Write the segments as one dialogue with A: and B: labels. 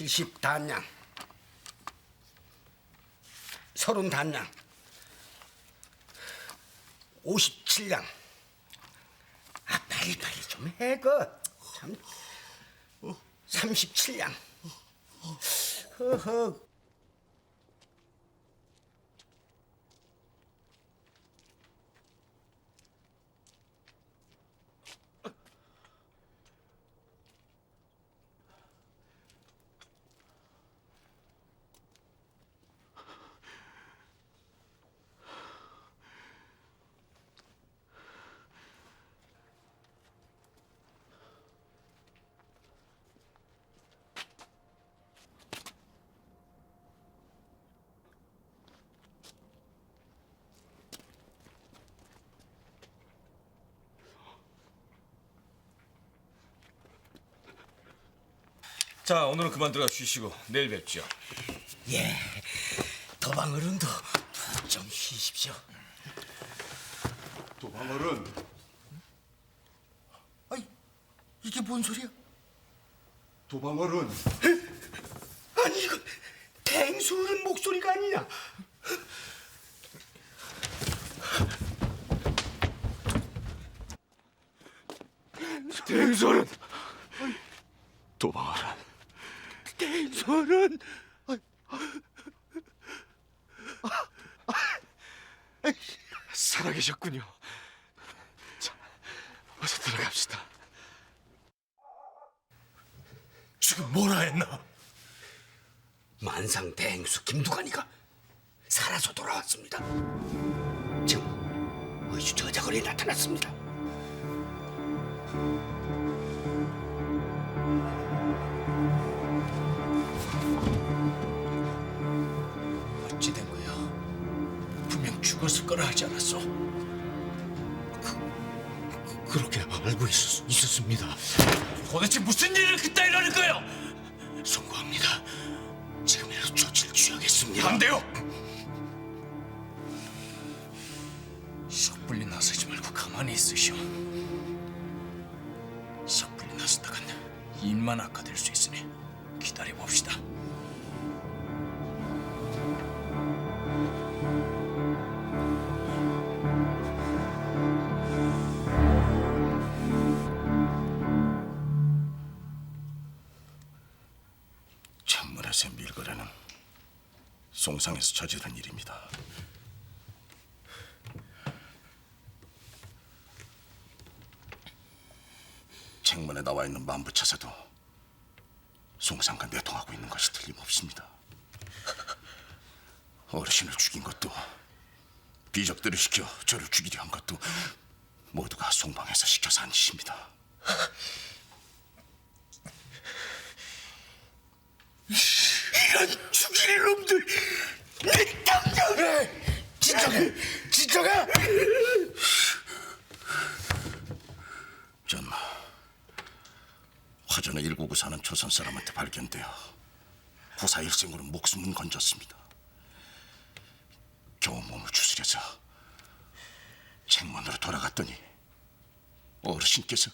A: 70 단양. 서른 단양. 57량 아 빨리 빨리 좀 해 그 참. 37량 허허
B: 자 오늘은 그만 들어가 쉬시고 내일 뵙죠.
A: 예 도방 어른도 푹좀 쉬십시오.
C: 도방 어른.
A: 아이 이게 뭔 소리야?
C: 도방 어른.
A: 아니 이거 댕수는 목소리가 아니냐?
C: 댕소는 도방 어른
A: 댕수는
C: 살아계셨군요. 자, 어서 들어갑시다.
A: 지금 뭐라 했나 만상 댕수 김두관이가 살아서 돌아왔습니다 지금 의주 저작거리에 나타났습니다
D: 죽었을 거라 하지 않았어? 그, 그렇게 알고 있었, 있었습니다. 도대체 무슨 일을 그따위라는 거예요? 송구합니다. 지금이라도 조치를 취하겠습니다.
C: 안 돼요.
D: 섣불리 나서지 말고 가만히 있으시오. 섣불리 나섰다간 일만 악화될 수
C: 천문에서 밀거래는 송상에서 저지른 일입니다. 책문에 나와 있는 만부차사도 송상과 내통하고 있는 것이 틀림없습니다. 어르신을 죽인 것도 비적들을 시켜 저를 죽이려 한 것도 모두가 송방에서 시켜서 한 짓입니다.
A: 이런 죽일 놈들 내 당장에 진정해 진정해
C: 전 화전에 일구고 사는 조선 사람한테 발견되어 부사 일생으로 목숨은 건졌습니다. 겨우 몸을 추스려서 책문으로 돌아갔더니 어르신께서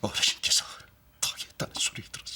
C: 어르신께서 당했다는 소리를 들었습니다.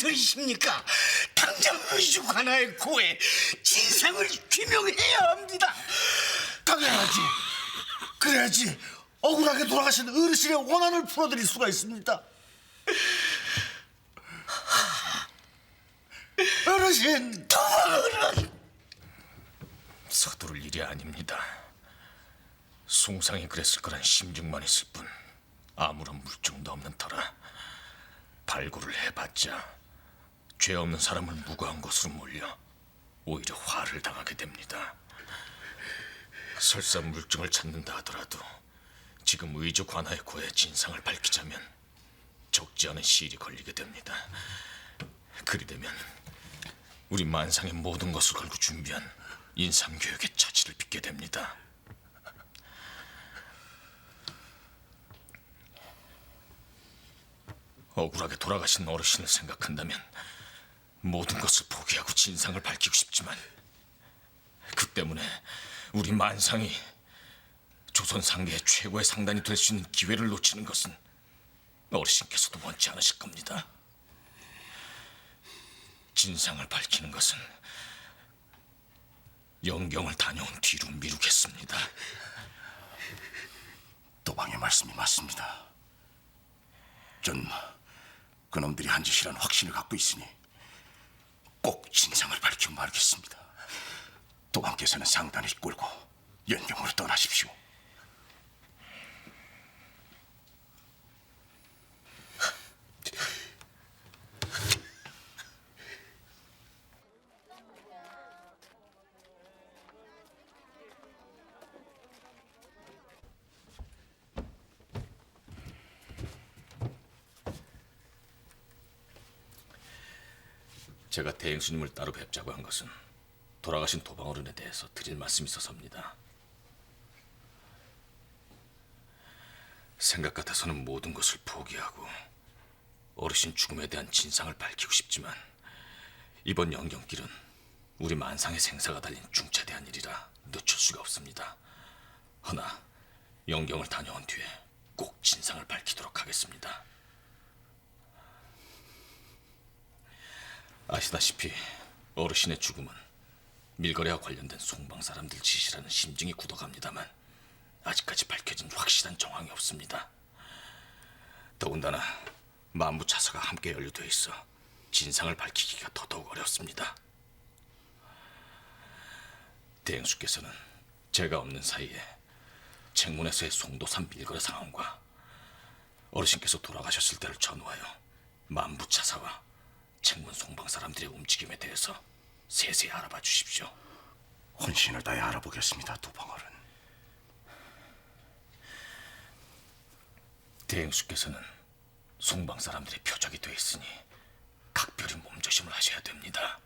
A: 뭘 망설이십니까 당장 의주 관하에 고해 진상을 규명해야 합니다
E: 당연하지. 그래야지 억울하게 돌아가신 어르신의 원한을 풀어드릴 수가 있습니다. 어르신,
D: 서두를 일이 아닙니다. 송상이 그랬을 거란 심증만 있을 뿐 아무런 물증도 없는 터라 발굴을 해봤자 죄 없는 사람을 무고한 것으로 몰려 오히려 화를 당하게 됩니다. 설사 물증을 찾는다 하더라도 지금 의주 관하의 고의 진상을 밝히자면 적지 않은 시일이 걸리게 됩니다. 그리 되면 우리 만상의 모든 것을 걸고 준비한 인삼교육의 차질을 빚게 됩니다. 억울하게 돌아가신 어르신을 생각한다면 모든 것을 포기하고 진상을 밝히고 싶지만 그 때문에 우리 만상이 조선 상계의 최고의 상단이 될 수 있는 기회를 놓치는 것은 어르신께서도 원치 않으실 겁니다. 진상을 밝히는 것은 영경을 다녀온 뒤로 미루겠습니다.
C: 도방의 말씀이 맞습니다. 전 그놈들이 한 짓이란 확신을 갖고 있으니 꼭 진상을 밝히고 말겠습니다. 도방께서는 상단을 이끌고 연경으로 떠나십시오.
D: 제가 대행수님을 따로 뵙자고 한 것은 돌아가신 도방어른에 대해서 드릴 말씀이 있어서입니다. 생각 같아서는 모든 것을 포기하고 어르신 죽음에 대한 진상을 밝히고 싶지만 이번 영경길은 우리 만상의 생사가 달린 중차대한 일이라 늦출 수가 없습니다. 허나 영경을 다녀온 뒤에 꼭 진상을 밝히도록 하겠습니다. 아시다시피 어르신의 죽음은 밀거래와 관련된 송방 사람들 짓이라는 심증이 굳어갑니다만 아직까지 밝혀진 확실한 정황이 없습니다. 더군다나 만부 차사가 함께 연루돼 있어 진상을 밝히기가 더더욱 어렵습니다. 대행수께서는 제가 없는 사이에 책문에서의 송도산 밀거래 상황과 어르신께서 돌아가셨을 때를 전후하여 만부 차사와 책문 송방 사람들의 움직임에 대해서 세세히 알아봐 주십시오.
C: 혼신을 다해 알아보겠습니다, 도방어른.
D: 대행수께서는 송방 사람들의 표적이 돼 있으니 각별히 몸조심을 하셔야 됩니다.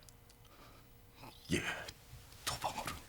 C: 예, 도방어른.